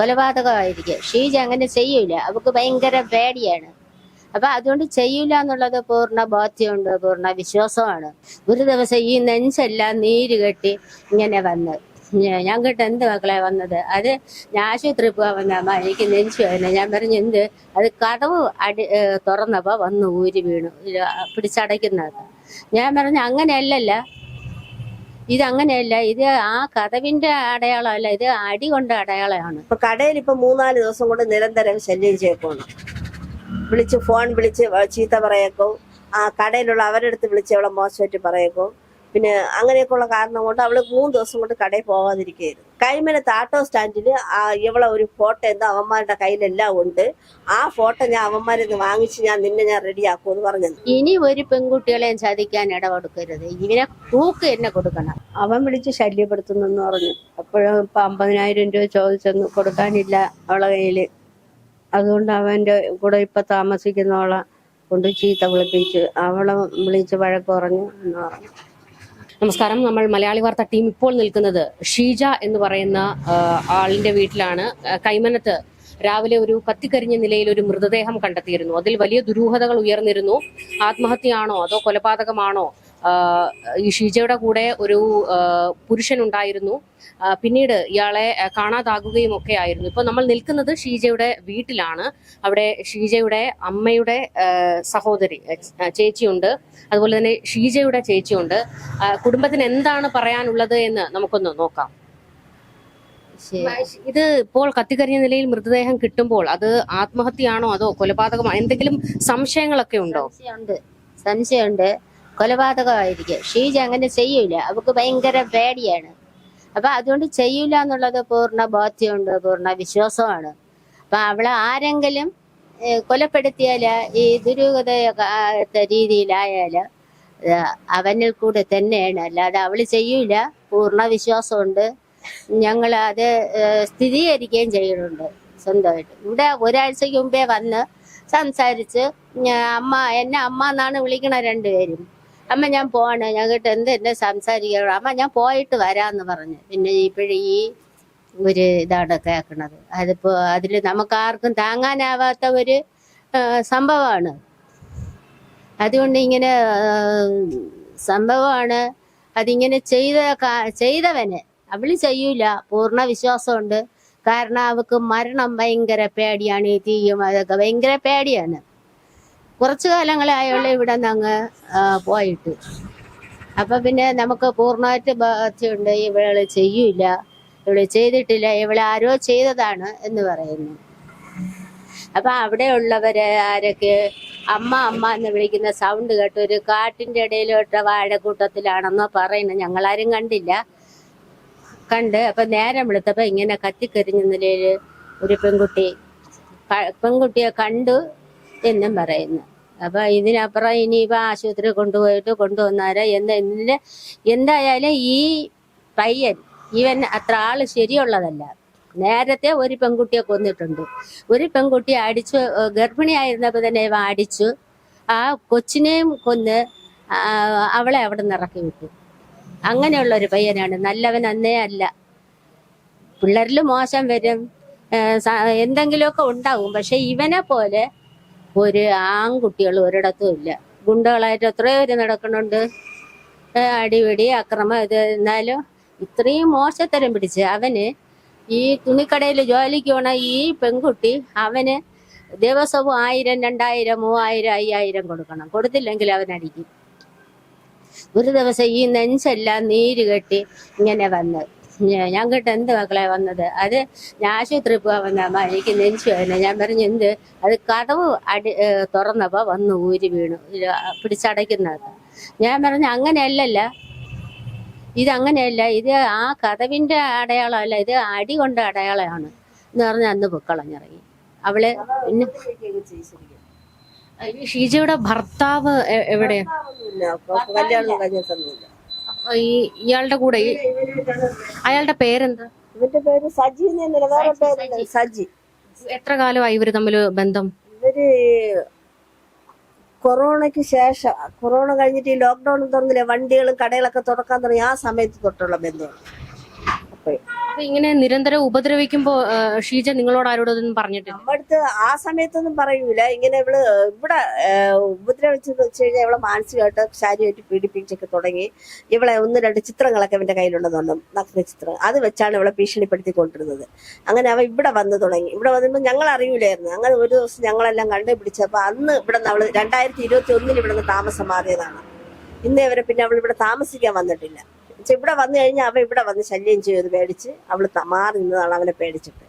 കൊലപാതകമായിരിക്കും. ഷീജ അങ്ങനെ ചെയ്യൂല. അവക്ക് ഭയങ്കര പേടിയാണ്. അപ്പൊ അതുകൊണ്ട് ചെയ്യൂല എന്നുള്ളത് പൂർണ ബോധ്യമുണ്ട് പൂർണ വിശ്വാസമാണ്. ഒരു ദിവസം ഈ നെഞ്ചെല്ലാം നീര് കെട്ടി ഇങ്ങനെ വന്ന്. ഞ- ഞാൻ കേട്ട് എന്ത് മക്കളെ വന്നത്? അത് ഞാൻ ആശുപത്രി പോകാൻ വന്ന അമ്മ എനിക്ക് നെഞ്ചു വേദന. ഞാൻ പറഞ്ഞു എന്ത്? അത് കടവ് അടി തുറന്നപ്പോൾ തുറന്നപ്പോ വന്ന് ഊരി വീണു. പിടിച്ചടയ്ക്കുന്നത് ഞാൻ പറഞ്ഞു അങ്ങനെയല്ലല്ല. ഇത് അങ്ങനെയല്ല ഇത് ആ കഥവിന്റെ അടയാളമല്ല ഇത് അടി കൊണ്ട അടയാളമാണ്. ഇപ്പൊ കടയിൽ ഇപ്പൊ മൂന്നാൽ ദിവസം കൊണ്ട് നിരന്തരം ശല്യം ചെയ്യപ്പോണ് വിളിച്ച് ഫോൺ വിളിച്ച് ചീത്ത പറയേക്കോ. ആ കടയിലുള്ള അവരെടുത്ത് വിളിച്ച് അവളെ മോശമായിട്ട് പറയേക്കോ. പിന്നെ അങ്ങനെയൊക്കെയുള്ള കാരണം കൊണ്ട് അവൾ മൂന്ന് ദിവസം കൊണ്ട് കടയിൽ പോകാതിരിക്കുകയായിരുന്നു കൈമനത്ത് ആട്ടോ സ്റ്റാൻഡിൽ ആ ഇവളെ ഒരു ഫോട്ടോ എന്താ അവന്മാരുടെ കയ്യിലെല്ലാം ഉണ്ട്. ആ ഫോട്ടോ ഞാൻ അവന്മാരിൽ നിന്ന് വാങ്ങിച്ച് ഞാൻ നിന്നെ ഞാൻ റെഡിയാക്കുമെന്ന് പറഞ്ഞത് ഇനി ഒരു പെൺകുട്ടികളെയും ചതിക്കാൻ ഇട കൊടുക്കരുത് ഇവനെ തൂക്ക് എന്നെ കൊടുക്കണം. അവൻ വിളിച്ച് ശല്യപ്പെടുത്തുന്നെന്ന് പറഞ്ഞു. അപ്പോഴും ഇപ്പൊ അമ്പതിനായിരം രൂപ ചോദിച്ചൊന്നും കൊടുക്കാനില്ല അവളെ കയ്യിൽ. അതുകൊണ്ട് അവന്റെ കൂടെ ഇപ്പൊ താമസിക്കുന്നവളെ കൊണ്ട് ചീത്ത വിളിപ്പിച്ച് അവളെ വിളിച്ച് വഴക്ക് പറഞ്ഞു എന്ന് പറഞ്ഞു. നമസ്കാരം. നമ്മൾ മലയാളി വാർത്ത ടീം ഇപ്പോൾ നിൽക്കുന്നത് ഷീജ എന്ന് പറയുന്ന ആളിന്റെ വീട്ടിലാണ്. കൈമനത്ത് രാവിലെ ഒരു കത്തിക്കരിഞ്ഞ നിലയിൽ ഒരു മൃതദേഹം കണ്ടെത്തിയിരുന്നു. അതിൽ വലിയ ദുരൂഹതകൾ ഉയർന്നിരുന്നു. ആത്മഹത്യയാണോ അതോ കൊലപാതകമാണോ ഈ ഷീജയുടെ കൂടെ ഒരു പുരുഷൻ ഉണ്ടായിരുന്നു പിന്നീട് ഇയാളെ കാണാതാകുകയും ഒക്കെ ആയിരുന്നു. ഇപ്പൊ നമ്മൾ നിൽക്കുന്നത് ഷീജയുടെ വീട്ടിലാണ്. അവിടെ ഷീജയുടെ അമ്മയുടെ സഹോദരി ചേച്ചിയുണ്ട്. അതുപോലെ തന്നെ ഷീജയുടെ ചേച്ചിയുണ്ട്. കുടുംബത്തിന് എന്താണ് പറയാനുള്ളത് എന്ന് നമുക്കൊന്ന് നോക്കാം. ഇത് ഇപ്പോൾ കത്തിക്കരിഞ്ഞ നിലയിൽ മൃതദേഹം കിട്ടുമ്പോൾ അത് ആത്മഹത്യയാണോ അതോ കൊലപാതകമാണോ? എന്തെങ്കിലും സംശയങ്ങളൊക്കെ ഉണ്ടോ? സംശയമുണ്ട്. സംശയമുണ്ട്. കൊലപാതകമായിരിക്കും. ഷീജ അങ്ങനെ ചെയ്യൂല. അവക്ക് ഭയങ്കര പേടിയാണ്. അപ്പൊ അതുകൊണ്ട് ചെയ്യൂല എന്നുള്ളത് പൂർണ ബോധ്യമുണ്ട് പൂർണ വിശ്വാസമാണ്. അപ്പൊ അവളെ ആരെങ്കിലും കൊലപ്പെടുത്തിയാൽ ഈ ദുരൂഹത രീതിയിലായാൽ അവനിൽ കൂടെ തന്നെയാണ്. അല്ലാതെ അവൾ ചെയ്യൂല. പൂർണ വിശ്വാസമുണ്ട്. ഞങ്ങൾ അത് സ്ഥിരീകരിക്കുകയും ചെയ്യുന്നുണ്ട് സ്വന്തമായിട്ട്. ഇവിടെ ഒരാഴ്ചക്ക് മുമ്പേ വന്ന് സംസാരിച്ച് അമ്മ എന്നെ അമ്മ എന്നാണ് വിളിക്കണ രണ്ടുപേരും. അമ്മ ഞാൻ പോവാണ്. ഞാൻ കേട്ട് എന്ത് എന്നെ സംസാരിക്കണം അമ്മ ഞാൻ പോയിട്ട് വരാന്ന് പറഞ്ഞു. പിന്നെ ഇപ്പോഴും ഈ ഒരു ഇതാണ് കേൾക്കണത് അതിപ്പോ അതിൽ നമുക്ക് ആർക്കും താങ്ങാനാവാത്ത ഒരു സംഭവമാണ് അതുകൊണ്ട് ഇങ്ങനെ സംഭവമാണ് അതിങ്ങനെ ചെയ്ത ചെയ്തവന്. അവൾ ചെയ്യൂല. പൂർണ വിശ്വാസമുണ്ട്. കാരണം അവക്ക് മരണം ഭയങ്കര പേടിയാണ് ഈ തീയും അതൊക്കെ. ഭയങ്കര പേടിയാണ്. കുറച്ചു കാലങ്ങളായുള്ള ഇവിടെ നിന്ന് അങ്ങ് പോയിട്ട്. അപ്പൊ പിന്നെ നമുക്ക് പൂർണമായിട്ട് ബാധ്യമുണ്ട് ഇവൾ ചെയ്യൂല. ഇവൾ ചെയ്തിട്ടില്ല ഇവളെ ആരോ ചെയ്തതാണ് എന്ന് പറയുന്നു. അപ്പൊ അവിടെ ഉള്ളവര് ആരൊക്കെ അമ്മ അമ്മ എന്ന് വിളിക്കുന്ന സൗണ്ട് കേട്ട് ഒരു കാട്ടിന്റെ ഇടയിലോട്ട വാഴക്കൂട്ടത്തിലാണെന്നോ പറയുന്നു. ഞങ്ങളാരും കണ്ടില്ല. കണ്ട് അപ്പൊ നേരം വെളുത്തപ്പോ ഇങ്ങനെ കത്തിക്കരിഞ്ഞ നിലയിൽ ഒരു പെൺകുട്ടി പെൺകുട്ടിയെ കണ്ടു എന്നും പറയുന്നു. അപ്പൊ ഇതിനപ്പുറം ഇനിയിപ്പോ ആശുപത്രി കൊണ്ടുപോയിട്ട് കൊണ്ടുവന്നാൽ എന്താ എന്തായാലും ഈ പയ്യൻ ഇവൻ അത്ര ആൾ ശരിയുള്ളതല്ല. നേരത്തെ ഒരു പെൺകുട്ടിയെ കൊന്നിട്ടുണ്ട്. ഒരു പെൺകുട്ടി അടിച്ചു ഗർഭിണിയായിരുന്നപ്പോ തന്നെ ഇവ അടിച്ചു. ആ കൊച്ചിനെയും കൊന്ന് അവളെ അവിടെ നിന്ന് ഇറക്കി വിട്ടു. അങ്ങനെയുള്ള ഒരു പയ്യനാണ്. നല്ലവൻ അന്നേ അല്ല. പിള്ളേരിൽ മോശം വരും. എന്തെങ്കിലുമൊക്കെ ഉണ്ടാവും. പക്ഷെ ഇവനെ പോലെ ഒരു ആൺകുട്ടികൾ ഒരിടത്തും ഇല്ല. ഗുണ്ടകളായിട്ട് എത്രയോ പേര് നടക്കുന്നുണ്ട്. അടിപിടി അക്രമം ഇത് എന്നാലും ഇത്രയും മോശത്തരം പിടിച്ച് അവന് ഈ തുണിക്കടയിൽ ജോലിക്ക് പോണ ഈ പെൺകുട്ടി അവന് ദിവസവും ആയിരം രണ്ടായിരം മൂവായിരം അയ്യായിരം കൊടുക്കണം. കൊടുത്തില്ലെങ്കിൽ അവൻ അടിക്കും. ഒരു ദിവസം ഈ നെഞ്ചെല്ലാം നീര് കെട്ടി ഇങ്ങനെ വന്ന് ഞ- ഞാൻ കേട്ട് എന്ത് മക്കളെ വന്നത്? അത് ഞാൻ ആശുപത്രി പോകാൻ വന്ന അമ്മ എനിക്ക് നെഞ്ചു വേദന. ഞാൻ പറഞ്ഞു എന്ത്? അത് കടവ് അടി തുറന്നപ്പോൾ തുറന്നപ്പോ വന്ന് ഊരി വീണു. പിടിച്ചടയ്ക്കുന്നത്. ഞാൻ പറഞ്ഞു അങ്ങനെയല്ലല്ല. ഇത് അങ്ങനെയല്ല ഇത് ആ കഥവിന്റെ അടയാളമല്ല. ഇത് അടി കൊണ്ട അടയാളമാണ്. എന്ന് പറഞ്ഞ് അന്ന് പൊക്കളഞ്ഞിറങ്ങി. അവൾ പിന്നെ ഈ ഷീജയുടെ ഭർത്താവ് എവിടെ എവിടെയാ? കല്യാണം കഴിഞ്ഞ കഴിഞ്ഞിട്ടൊന്നുമില്ല ഈ ഇയാളുടെ കൂടെ ഈ- അയാളുടെ പേരെന്താ? ഇവന്റെ പേര് സജി എന്ന് വേറെ സജി എത്ര കാലമായി ഇവർ തമ്മിൽ ബന്ധം? ഇവർ കൊറോണയ്ക്ക് ശേഷം കൊറോണ കഴിഞ്ഞിട്ട് ഈ ലോക്ക്ഡൌൺ തുറന്നില്ലേ വണ്ടികളും കടകളൊക്കെ തുറക്കാൻ തുടങ്ങി ആ സമയത്ത് തൊട്ടുള്ള ബന്ധമാണ്. ഇങ്ങനെ നിരന്തരം ഉപദ്രവിക്കുമ്പോ ഷീജ നിങ്ങളോട് ആരോടൊന്നും പറഞ്ഞിട്ടില്ല? നമ്മടുത്ത് ആ സമയത്തൊന്നും പറയൂല. ഇങ്ങനെ ഇവൾ ഇവിടെ ഉപദ്രവിച്ചെന്ന് വെച്ച് കഴിഞ്ഞാൽ ഇവളെ മാനസികമായിട്ട് ശാരീരമായിട്ട് പീഡിപ്പിച്ചൊക്കെ തുടങ്ങി. ഇവളെ ഒന്ന് രണ്ട് ചിത്രങ്ങളൊക്കെ ഇവന്റെ കയ്യിലുണ്ടെന്നുണ്ട് നഗ്ന ചിത്രം അത് വെച്ചാണ് ഇവളെ ഭീഷണിപ്പെടുത്തി കൊണ്ടിരുന്നത് അങ്ങനെ അവ ഇവിടെ വന്ന് തുടങ്ങി. ഇവിടെ വന്നപ്പോൾ ഞങ്ങൾ അറിയൂലായിരുന്നു അങ്ങനെ ഒരു ദിവസം ഞങ്ങളെല്ലാം കണ്ടുപിടിച്ചപ്പോൾ അന്ന് ഇവിടെ നിന്ന് അവൾ രണ്ടായിരത്തി ഇരുപത്തി ഒന്നിൽ ഇവിടെ നിന്ന് താമസം മാറിയതാണ്. ഇന്നേ വരെ പിന്നെ അവൾ ഇവിടെ താമസിക്കാൻ വന്നിട്ടില്ല. പക്ഷെ ഇവിടെ വന്നു കഴിഞ്ഞാൽ അവ ഇവിടെ വന്ന് ശല്യം ചെയ്ത് പേടിച്ച് അവൾ മാറി നിന്നതാണ് അവനെ പേടിച്ചിട്ട്.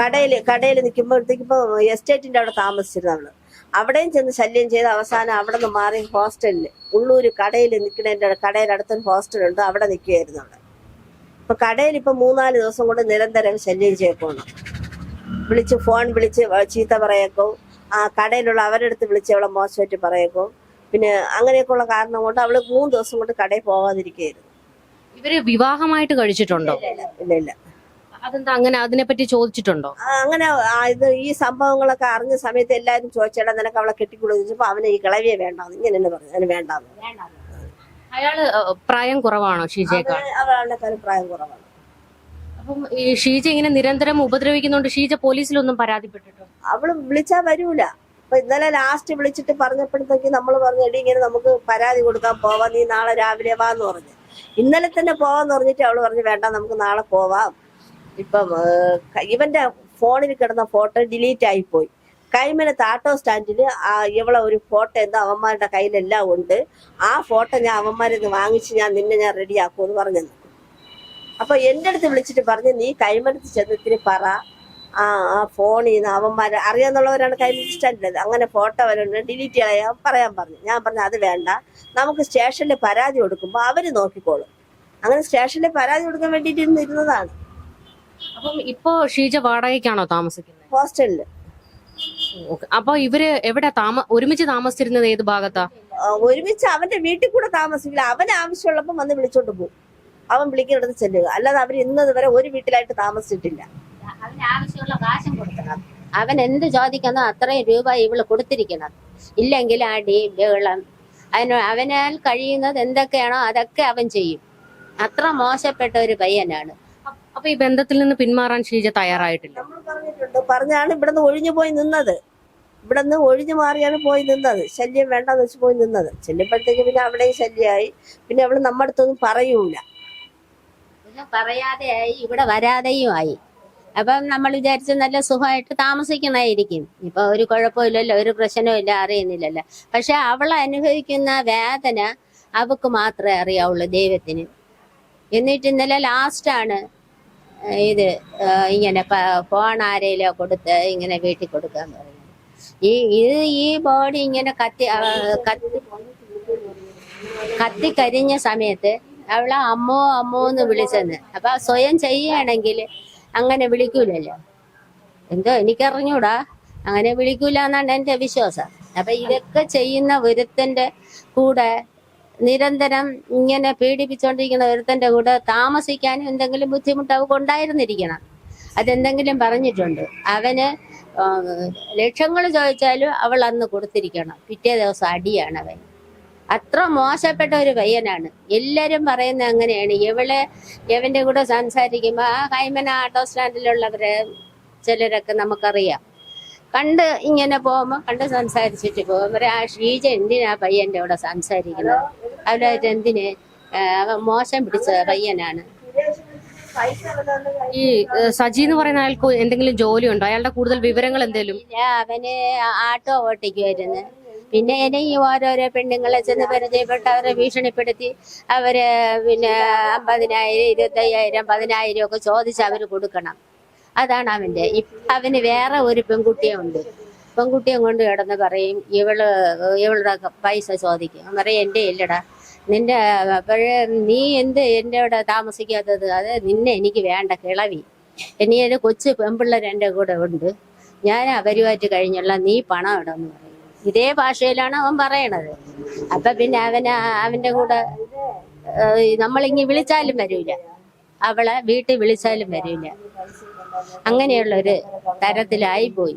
കടയിൽ കടയിൽ നിൽക്കുമ്പോഴത്തേക്ക് ഇപ്പൊ എസ്റ്റേറ്റിന്റെ അവിടെ താമസിച്ചിരുന്നു അവൾ. അവിടെയും ചെന്ന് ശല്യം ചെയ്ത് അവസാനം അവിടെ നിന്ന് മാറി ഹോസ്റ്റലിൽ. ഉള്ളൂര് കടയിൽ നിൽക്കുന്നതിന്റെ കടയിൽ അടുത്തൊരു ഹോസ്റ്റലുണ്ട് അവിടെ നിൽക്കുകയായിരുന്നു അവിടെ ഇപ്പൊ കടയിൽ ഇപ്പൊ മൂന്നാൽ ദിവസം കൊണ്ട് നിരന്തരം ശല്യം ചെയ്യപ്പോണം വിളിച്ച് ഫോൺ വിളിച്ച് ചീത്ത പറയേക്കോ. ആ കടയിലുള്ള അവരെടുത്ത് വിളിച്ച് അവളെ മോശമായിട്ട് പറയേക്കോ. പിന്നെ അങ്ങനെയൊക്കെയുള്ള കാരണം കൊണ്ട് അവൾ മൂന്ന് ദിവസം കൊണ്ട് കടയിൽ പോവാതിരിക്കുകയായിരുന്നു. ഇവർ വിവാഹമായിട്ട് കഴിച്ചിട്ടുണ്ടോ? ഇല്ല ഇല്ല അതെന്താ അങ്ങനെ അതിനെപ്പറ്റി ചോദിച്ചിട്ടുണ്ടോ? ആ, അങ്ങനെ ആ, ഇത് ഈ സംഭവങ്ങളൊക്കെ അറിഞ്ഞ സമയത്ത് എല്ലാരും ചോദിച്ചേടാ നിനക്ക് അവളെ കെട്ടിക്കൊടുച്ചപ്പോ അവനെ ഈ കിളവിയെ വേണ്ടാന്ന് ഇങ്ങനെ തന്നെ പറഞ്ഞു. അതിന് വേണ്ടാന്ന്. അയാൾ പ്രായം കുറവാണോ ഷീജയേക്കാൾ? അവന് അവളുടെ കാര്യം പ്രായം കുറവാണ്. അപ്പം ഈ ഷീജ ഇങ്ങനെ നിരന്തരം ഉപദ്രവിക്കുന്നുണ്ട് ഷീജ പോലീസിലൊന്നും പരാതിപ്പെട്ടിട്ടോ? അവൾ വിളിച്ചാ വരൂല. അപ്പൊ ഇന്നലെ ലാസ്റ്റ് വിളിച്ചിട്ട് പറഞ്ഞപ്പോഴത്തേക്ക് നമ്മൾ പറഞ്ഞു എടി ഇങ്ങനെ നമുക്ക് പരാതി കൊടുക്കാൻ പോവാം. നീ നാളെ രാവിലെ വാന്ന് പറഞ്ഞു. ഇന്നലെ തന്നെ പോവാന്ന് പറഞ്ഞിട്ട് അവൾ പറഞ്ഞു വേണ്ട നമുക്ക് നാളെ പോവാം. ഇപ്പം ഇവന്റെ ഫോണിൽ കിടന്ന ഫോട്ടോ ഡിലീറ്റ് ആയിപ്പോയി കൈമനത്ത് ആട്ടോ സ്റ്റാൻഡിൽ ആ ഇവളെ ഒരു ഫോട്ടോ എന്താ അവന്മാരുടെ കയ്യിലെല്ലാം ഉണ്ട്. ആ ഫോട്ടോ ഞാൻ അവന്മാരിൽ നിന്ന് വാങ്ങിച്ച് ഞാൻ നിന്നെ ഞാൻ റെഡിയാക്കുമെന്ന് പറഞ്ഞു അപ്പൊ എന്റെ അടുത്ത് വിളിച്ചിട്ട് പറഞ്ഞു നീ കൈമനത്ത് ചെന്നിത്തിരി പറ. ആ ആ ഫോണിൽ നിന്ന് അവന്മാർ അറിയാന്നുള്ളവരാണ് കയ്യിൽ ഇഷ്ടമല്ലത് അങ്ങനെ ഫോട്ടോ വരുന്നുണ്ട് ഡിലീറ്റ് ചെയ്യാൻ പറയാൻ പറഞ്ഞു. ഞാൻ പറഞ്ഞു അത് വേണ്ട. നമുക്ക് സ്റ്റേഷനിൽ പരാതി കൊടുക്കുമ്പോൾ അവർ നോക്കിക്കോളും. അങ്ങനെ സ്റ്റേഷനിൽ പരാതി കൊടുക്കാൻ വേണ്ടിയിട്ട് ഇരുന്ന് ഇരുന്നതാണ്. അപ്പം ഇപ്പോ ഷീജ വാടകയ്ക്കാണോ താമസിക്കുന്നത്? ഹോസ്റ്റലിൽ അപ്പോൾ അപ്പൊ ഇവർ എവിടെ താമ ഒരുമിച്ച് താമസിച്ചിരുന്നത് ഏത് ഭാഗത്താ? ഒരുമിച്ച് അവന്റെ വീട്ടിൽ കൂടെ താമസിക്കില്ല. അവന് ആവശ്യമുള്ളപ്പം വന്ന് വിളിച്ചോണ്ട് പോകും അവൻ വിളിക്കുന്നിടത്ത് ചെല്ലുക. അല്ലാതെ അവർ ഇന്നത് വരെ ഒരു വീട്ടിലായിട്ട് താമസിച്ചിട്ടില്ല. അവന് ആവശ്യമുള്ള കാശും കൊടുക്കണം. അവൻ എന്ത് ചോദിക്കുന്നോ അത്രയും രൂപ ഇവൾ കൊടുത്തിരിക്കണം. ഇല്ലെങ്കിൽ അടി ബഹളം. അതിന് അവനാൽ കഴിയുന്നത് എന്തൊക്കെയാണോ അതൊക്കെ അവൻ ചെയ്യും. അത്ര മോശപ്പെട്ട ഒരു പയ്യനാണ്. അപ്പൊ ഈ ബന്ധത്തിൽ നിന്ന് പിന്മാറാൻ ശീജ തയ്യാറായിട്ടില്ല. നമ്മൾ പറഞ്ഞിട്ടുണ്ട്. പറഞ്ഞാണ് ഇവിടുന്ന് ഒഴിഞ്ഞു പോയി നിന്നത്. ഇവിടുന്ന് ഒഴിഞ്ഞു മാറിയാണ് പോയി നിന്നത്. ശല്യം വേണ്ടെന്ന് വെച്ച് പോയി നിന്നത്. ചെല്ലുമ്പോഴത്തേക്ക് പിന്നെ അവിടെയും ശല്യമായി. പിന്നെ അവൾ നമ്മുടെ അടുത്തൊന്നും പറയൂല. പിന്നെ പറയാതെയായി ഇവിടെ വരാതെയും ആയി. അപ്പം നമ്മൾ വിചാരിച്ച് നല്ല സുഖമായിട്ട് താമസിക്കുന്നതായിരിക്കും. ഇപ്പൊ ഒരു കുഴപ്പമില്ലല്ലോ ഒരു പ്രശ്നവും ഇല്ല അറിയുന്നില്ലല്ലോ. പക്ഷെ അവൾ അനുഭവിക്കുന്ന വേദന അവക്ക് മാത്രമേ അറിയാവുള്ളൂ ദൈവത്തിന്. എന്നിട്ട് ഇന്നലെ ലാസ്റ്റാണ് ഇത് ഇങ്ങനെ ഫോൺ ആരെയിലോ കൊടുത്ത് ഇങ്ങനെ വീട്ടിൽ കൊടുക്കാൻ പറഞ്ഞു. ഈ ഇത് ഈ ബോഡി ഇങ്ങനെ കത്തി കത്തി കത്തിക്കരിഞ്ഞ സമയത്ത് അവളെ അമ്മോ അമ്മോ എന്ന് വിളിച്ചെന്ന്. അപ്പൊ സ്വയം ചെയ്യുകയാണെങ്കിൽ അങ്ങനെ വിളിക്കൂലല്ലോ. എന്തോ എനിക്കറിഞ്ഞൂടാ. അങ്ങനെ വിളിക്കൂല എന്നാണ് എന്റെ വിശ്വാസം. അപ്പൊ ഇതൊക്കെ ചെയ്യുന്ന ഒരുത്തന്റെ കൂടെ നിരന്തരം ഇങ്ങനെ പീഡിപ്പിച്ചുകൊണ്ടിരിക്കുന്ന ഒരുത്തന്റെ കൂടെ താമസിക്കാനും എന്തെങ്കിലും ബുദ്ധിമുട്ട് അവർക്ക് ഉണ്ടായിരുന്നിരിക്കണം. അതെന്തെങ്കിലും പറഞ്ഞിട്ടുണ്ട്. അവന് ലക്ഷങ്ങൾ ചോദിച്ചാലും അവൾ അന്ന് കൊടുത്തിരിക്കണം. പിറ്റേ ദിവസം അടിയാണ് അവൻ അത്ര മോശപ്പെട്ട ഒരു പയ്യനാണ്. എല്ലാരും പറയുന്ന അങ്ങനെയാണ്. ഇവളെ ഇവന്റെ കൂടെ സംസാരിക്കുമ്പോ ആ കൈമന ആട്ടോ സ്റ്റാൻഡിലുള്ളവരെ ചിലരൊക്കെ നമുക്കറിയാം. കണ്ട് ഇങ്ങനെ പോകുമ്പോ കണ്ട് സംസാരിച്ചിട്ട് പോകുമ്പോ ആ ഷീജ എന്തിനാ പയ്യന്റെ കൂടെ സംസാരിക്കുന്നത് അവരായിട്ട് എന്തിന് മോശം പിടിച്ച പയ്യനാണ്. ഈ സജി എന്ന് പറയുന്ന ആൾക്ക് എന്തെങ്കിലും ജോലി ഉണ്ടോ? അയാളുടെ കൂടുതൽ വിവരങ്ങൾ എന്തെങ്കിലും അവന് ആട്ടോ ഓട്ടിക്കുമായിരുന്നു പിന്നെ ഇനിയും ഓരോരോ പെണ്ണുങ്ങളെ ചെന്ന് പരിചയപ്പെട്ട് അവരെ ഭീഷണിപ്പെടുത്തി അവർ പിന്നെ അമ്പതിനായിരം ഇരുപത്തയ്യായിരം പതിനായിരം ഒക്കെ ചോദിച്ച് അവർ കൊടുക്കണം. അതാണ് അവന്റെ. അവന് വേറെ ഒരു പെൺകുട്ടിയെ ഉണ്ട്. പെൺകുട്ടിയെ കൊണ്ട് കിടന്ന് പറയും ഇവൾ ഇവളുടെ പൈസ ചോദിക്കും. പറയും എന്റെ ഇല്ലടാ. നിന്റെ അപ്പോഴേ നീ എന്ത് എന്റെ അവിടെ താമസിക്കാത്തത്? അത് നിന്നെ എനിക്ക് വേണ്ട കിളവി. ഇനി ഒരു കൊച്ചു പെൺപിള്ളേർ എന്റെ കൂടെ ഉണ്ട്. ഞാൻ അവരുമായിട്ട് കഴിഞ്ഞുള്ള നീ പണം ഇടന്ന് പറയും. ഇതേ ഭാഷയിലാണ് അവൻ പറയണത്. അപ്പൊ പിന്നെ അവന് അവന്റെ കൂടെ നമ്മളിങ്ങി വിളിച്ചാലും വരൂല. അവളെ വീട്ടിൽ വിളിച്ചാലും വരൂല. അങ്ങനെയുള്ള ഒരു തരത്തിലായി പോയി.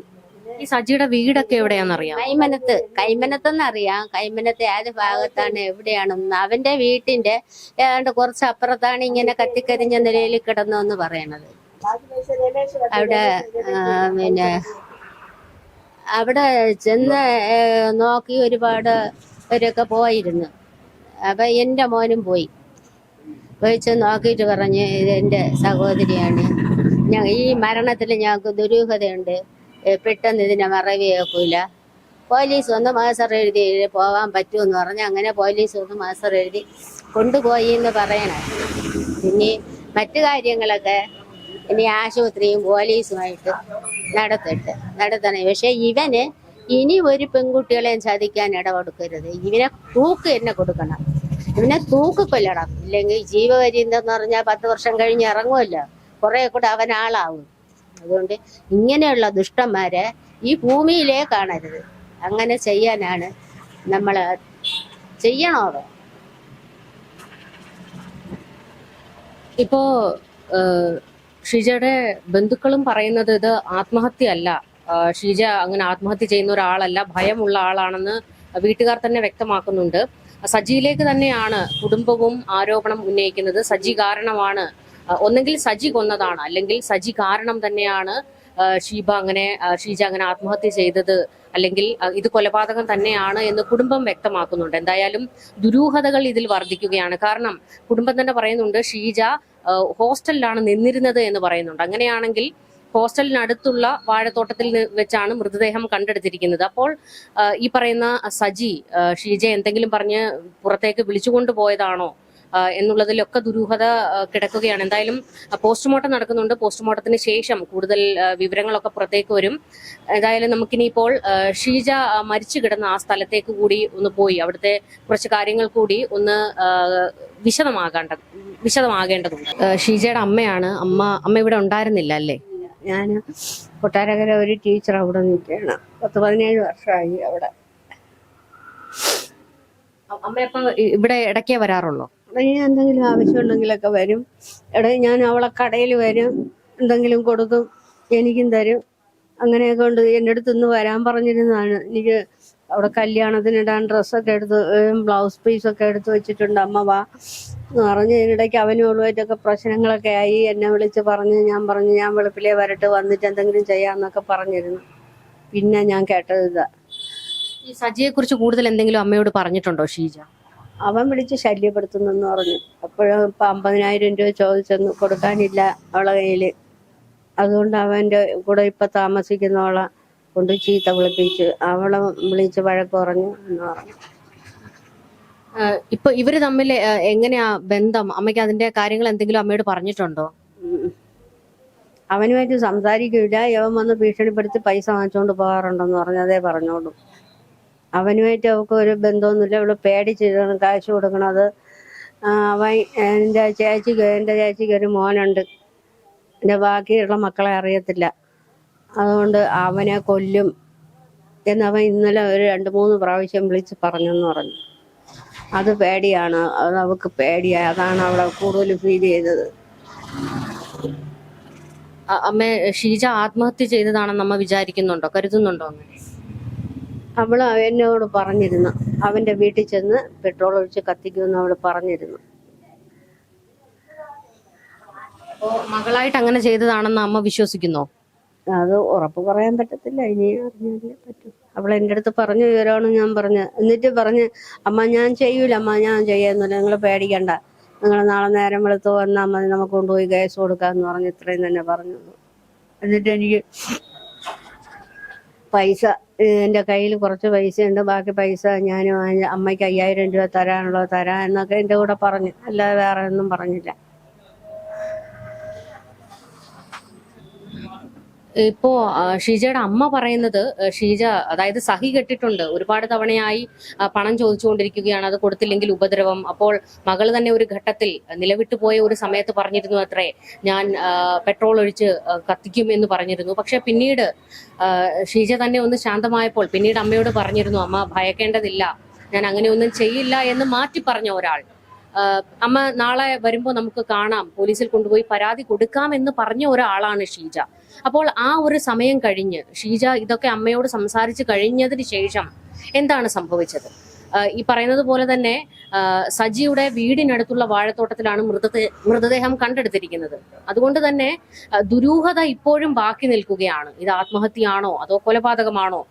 ഈ സജിയുടെ വീടൊക്കെ എവിടെയാണെന്നറിയാം കൈമനത്ത് കൈമനത്തെന്നറിയാം. കൈമനത്തെ ഏത് ഭാഗത്താണ് എവിടെയാണെന്ന്. അവന്റെ വീട്ടിന്റെ ഏതാണ്ട് കുറച്ച് അപ്പുറത്താണ് ഇങ്ങനെ കത്തിക്കരിഞ്ഞ നിലയിൽ കിടന്നെന്ന് പറയണത്. അവിടെ പിന്നെ അവിടെ ചെന്ന് നോക്കി ഒരുപാട് പേരൊക്കെ പോയിരുന്നു. അപ്പൊ എന്റെ മോനും പോയി. പോയിച്ച് നോക്കിയിട്ട് പറഞ്ഞ് ഇത് എന്റെ സഹോദരിയാണ്. ഞാൻ ഈ മരണത്തിൽ ഞങ്ങൾക്ക് ദുരൂഹതയുണ്ട്. പെട്ടെന്ന് ഇതിനെ മറവി വെക്കൂല പോലീസ് വന്ന് മാസർ എഴുതി പോവാൻ പറ്റുമെന്ന് പറഞ്ഞ് അങ്ങനെ പോലീസ് വന്ന് മാസർ എഴുതി കൊണ്ടുപോയി എന്ന് പറയണം. പിന്നെ മറ്റു കാര്യങ്ങളൊക്കെ ഇനി ആശുപത്രിയും പോലീസുമായിട്ട് നടത്തിട്ട് നടത്തണേ. പക്ഷെ ഇവന് ഇനി ഒരു പെൺകുട്ടികളെയും ചതിക്കാൻ ഇടപെടുക്കരുത് ഇവനെ തൂക്ക് തന്നെ കൊടുക്കണം. ഇവനെ തൂക്ക് കൊല്ലണം. ഇല്ലെങ്കിൽ ജീവപര്യന്തെന്ന് പറഞ്ഞാൽ പത്ത് വർഷം കഴിഞ്ഞ് ഇറങ്ങുമല്ലോ. കുറെ കൂടെ അവൻ ആളാവും. അതുകൊണ്ട് ഇങ്ങനെയുള്ള ദുഷ്ടന്മാരെ ഈ ഭൂമിയിലേ കാണരുത്. അങ്ങനെ ചെയ്യാനാണ് നമ്മൾ ചെയ്യണോ ഇപ്പോ ഷീജയുടെ ബന്ധുക്കളും പറയുന്നത് ഇത് ആത്മഹത്യ അല്ല ആഹ് ഷീജ അങ്ങനെ ആത്മഹത്യ ചെയ്യുന്ന ഒരാളല്ല ഭയമുള്ള ആളാണെന്ന് വീട്ടുകാർ തന്നെ വ്യക്തമാക്കുന്നുണ്ട്. സജിയിലേക്ക് തന്നെയാണ് കുടുംബവും ആരോപണം ഉന്നയിക്കുന്നത്. സജി കാരണമാണ് ഒന്നെങ്കിൽ സജി കൊന്നതാണ് അല്ലെങ്കിൽ സജി കാരണം തന്നെയാണ് ഷീബ അങ്ങനെ ഷീജ അങ്ങനെ ആത്മഹത്യ ചെയ്തത് അല്ലെങ്കിൽ ഇത് കൊലപാതകം തന്നെയാണ് എന്ന് കുടുംബം വ്യക്തമാക്കുന്നുണ്ട്. എന്തായാലും ദുരൂഹതകൾ ഇതിൽ വർദ്ധിക്കുകയാണ്. കാരണം കുടുംബം തന്നെ പറയുന്നുണ്ട് ഷീജ ഹോസ്റ്റലിലാണ് നിന്നിരുന്നത് എന്ന് പറയുന്നുണ്ട്. അങ്ങനെയാണെങ്കിൽ ഹോസ്റ്റലിനടുത്തുള്ള വാഴത്തോട്ടത്തിൽ വെച്ചാണ് മൃതദേഹം കണ്ടെടുത്തിരിക്കുന്നത്. അപ്പോൾ ഈ പറയുന്ന സജി ഷീജ എന്തെങ്കിലും പറഞ്ഞ് പുറത്തേക്ക് വിളിച്ചുകൊണ്ട് പോയതാണോ? ആഹ് എന്നുള്ളതിലൊക്കെ ദുരൂഹത കിടക്കുകയാണ്. എന്തായാലും പോസ്റ്റ്മോർട്ടം നടക്കുന്നുണ്ട്. പോസ്റ്റ്മോർട്ടത്തിന് ശേഷം കൂടുതൽ വിവരങ്ങളൊക്കെ പുറത്തേക്ക് വരും. എന്തായാലും നമുക്കിനിയിപ്പോൾ ഷീജ മരിച്ചു കിടന്ന ആ സ്ഥലത്തേക്ക് കൂടി ഒന്ന് പോയി. അവിടുത്തെ കുറച്ച് കാര്യങ്ങൾ കൂടി ഒന്ന് വിശദമാകേണ്ട വിശദമാകേണ്ടതുണ്ട്. ഷീജയുടെ അമ്മയാണ്. അമ്മ അമ്മ ഇവിടെ ഉണ്ടായിരുന്നില്ല അല്ലേ? ഞാൻ കൊട്ടാരക്കര ഒരു ടീച്ചർ അവിടെ നിൽക്കുകയാണ്. പത്ത് പതിനേഴ് വർഷമായി അവിടെ. അമ്മയപ്പം ഇപ്പൊ ഇവിടെ ഇടയ്ക്കേ വരാറുള്ളൂ? ഇനി എന്തെങ്കിലും ആവശ്യമുണ്ടെങ്കിലൊക്കെ വരും. എടേ ഞാൻ അവളെ കടയിൽ വരും. എന്തെങ്കിലും കൊടുക്കും എനിക്കും തരും. അങ്ങനെയൊക്കെ ഉണ്ട്. എന്റെ അടുത്ത് ഇന്ന് വരാൻ പറഞ്ഞിരുന്നതാണ്. എനിക്ക് അവിടെ കല്യാണത്തിനിടാൻ ഡ്രസ്സൊക്കെ എടുത്ത് ബ്ലൗസ് പീസൊക്കെ എടുത്ത് വെച്ചിട്ടുണ്ട്. അമ്മ വാ. എന്ന് പറഞ്ഞ് ഇതിനിടയ്ക്ക് അവനുമായിട്ടൊക്കെ പ്രശ്നങ്ങളൊക്കെ ആയി. എന്നെ വിളിച്ച് പറഞ്ഞ് ഞാൻ പറഞ്ഞു ഞാൻ വെളുപ്പിലേ വരട്ട് വന്നിട്ട് എന്തെങ്കിലും ചെയ്യാമെന്നൊക്കെ പറഞ്ഞിരുന്നു. പിന്നെ ഞാൻ കേട്ടത് ഇതാ. ഈ സജിയെ കുറിച്ച് കൂടുതൽ എന്തെങ്കിലും അമ്മയോട് പറഞ്ഞിട്ടുണ്ടോ ഷീജ? അവൻ വിളിച്ച് ശല്യപ്പെടുത്തുന്നെന്ന് പറഞ്ഞു. അപ്പോഴും ഇപ്പം അമ്പതിനായിരം രൂപ ചോദിച്ചെന്ന് കൊടുക്കാനില്ല അവളെ കയ്യിൽ അതുകൊണ്ട് അവന്റെ കൂടെ ഇപ്പം താമസിക്കുന്നവളെ കൊണ്ട് ചീത്ത വിളിപ്പിച്ച് അവളെ വിളിച്ച് വഴക്ക് പറഞ്ഞു എന്ന് പറഞ്ഞു. ഇപ്പൊ ഇവർ തമ്മിൽ എങ്ങനെയാ ബന്ധം? അമ്മയ്ക്ക് അതിന്റെ കാര്യങ്ങൾ എന്തെങ്കിലും അമ്മയോട് പറഞ്ഞിട്ടുണ്ടോ. അവനുമായിട്ട് സംസാരിക്കില്ല ഇവൻ വന്ന് ഭീഷണിപ്പെടുത്തി പൈസ വാങ്ങിച്ചുകൊണ്ട് പോകാറുണ്ടെന്ന് പറഞ്ഞു അതേ പറഞ്ഞോളൂ. അവനുമായിട്ട് അവൾക്ക് ഒരു ബന്ധമൊന്നുമില്ല. അവൾ പേടിച്ചിട്ടാണ് കാശ് കൊടുക്കണത്. അവൻ എന്റെ ചേച്ചിക്ക് എന്റെ ചേച്ചിക്ക് ഒരു മോനുണ്ട്. എന്റെ ബാക്കിയുള്ള മക്കളെ അറിയത്തില്ല. അതുകൊണ്ട് അവനെ കൊല്ലും എന്നവൻ ഇന്നലെ ഒരു രണ്ട് മൂന്ന് പ്രാവശ്യം വിളിച്ച് പറഞ്ഞെന്ന് പറഞ്ഞു. അത് പേടിയാണ്. അത് അവൾക്ക് പേടിയായി അതാണ് അവളെ കൂടുതൽ ഫീൽ ചെയ്തത്. അമ്മ ഷീജ ആത്മഹത്യ ചെയ്തതാണെന്ന് അമ്മ വിചാരിക്കുന്നുണ്ടോ? കരുതുന്നുണ്ടോ അങ്ങനെ അവൾ എന്നോട് പറഞ്ഞിരുന്നു. അവന്റെ വീട്ടിൽ ചെന്ന് പെട്രോൾ ഒഴിച്ച് കത്തിക്കുമെന്ന് അവൾ പറഞ്ഞിരുന്നു. മകളായിട്ട് അങ്ങനെ ചെയ്തതാണെന്ന് അമ്മ വിശ്വസിക്കുന്നോ? അത് ഉറപ്പ് പറയാൻ പറ്റത്തില്ല. ഇനി അറിഞ്ഞാലേ പറ്റൂ. അവൾ എന്റെ അടുത്ത് പറഞ്ഞു വിവരമാണ് ഞാൻ പറഞ്ഞ എന്നിട്ട് പറഞ്ഞ് അമ്മ ഞാൻ ചെയ്യൂല. അമ്മ ഞാൻ ചെയ്യാന്നല്ല നിങ്ങൾ പേടിക്കണ്ട. നിങ്ങൾ നാളെ നേരം വെളുത്ത് വന്നാൽ മതി. നമുക്ക് കൊണ്ടുപോയി ഗ്യാസ് കൊടുക്കാന്ന് പറഞ്ഞ് ഇത്രയും തന്നെ പറഞ്ഞു. എന്നിട്ട് എനിക്ക് പൈസ എന്റെ കയ്യിൽ കുറച്ച് പൈസ ഉണ്ട് ബാക്കി പൈസ ഞാൻ അമ്മയ്ക്ക് അയ്യായിരം രൂപ തരാനുള്ളത് തരാം എന്നൊക്കെ എന്റെ കൂടെ പറഞ്ഞു. അല്ലാതെ വേറെ ഒന്നും പറഞ്ഞില്ല. ഇപ്പോ ഷീജയുടെ അമ്മ പറയുന്നത് ഷീജ അതായത് സഹി കെട്ടിട്ടുണ്ട്. ഒരുപാട് തവണയായി പണം ചോദിച്ചുകൊണ്ടിരിക്കുകയാണ്. അത് കൊടുത്തില്ലെങ്കിൽ ഉപദ്രവം. അപ്പോൾ മകൾ തന്നെ ഒരു ഘട്ടത്തിൽ നിലവിട്ടു പോയ ഒരു സമയത്ത് പറഞ്ഞിരുന്നു അത്രേ. ഞാൻ പെട്രോൾ ഒഴിച്ച് കത്തിക്കും എന്ന് പറഞ്ഞിരുന്നു. പക്ഷെ പിന്നീട് ഷീജ തന്നെ ഒന്ന് ശാന്തമായപ്പോൾ പിന്നീട് അമ്മയോട് പറഞ്ഞിരുന്നു അമ്മ ഭയക്കേണ്ടതില്ല. ഞാൻ അങ്ങനെ ഒന്നും ചെയ്യില്ല എന്ന് മാറ്റി പറഞ്ഞ ഒരാൾ. അമ്മ നാളെ വരുമ്പോൾ നമുക്ക് കാണാം. പോലീസിൽ കൊണ്ടുപോയി പരാതി കൊടുക്കാം എന്ന് പറഞ്ഞ ഒരാളാണ് ഷീജ. അപ്പോൾ ആ ഒരു സമയം കഴിഞ്ഞ് ഷീജ ഇതൊക്കെ അമ്മയോട് സംസാരിച്ച് കഴിഞ്ഞതിന് ശേഷം എന്താണ് സംഭവിച്ചത്? ഈ പറയുന്നത് പോലെ തന്നെ സജിയുടെ വീടിനടുത്തുള്ള വാഴത്തോട്ടത്തിലാണ് മൃതദേ മൃതദേഹം കണ്ടെടുത്തിരിക്കുന്നത്. അതുകൊണ്ട് തന്നെ ദുരൂഹത ഇപ്പോഴും ബാക്കി നിൽക്കുകയാണ്. ഇത് ആത്മഹത്യയാണോ? അതോ കൊലപാതകമാണോ?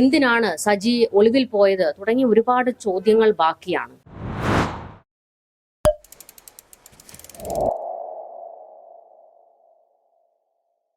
എന്തിനാണ് സജി ഒളിവിൽ പോയത്? തുടങ്ങി ഒരുപാട് ചോദ്യങ്ങൾ ബാക്കിയാണ്.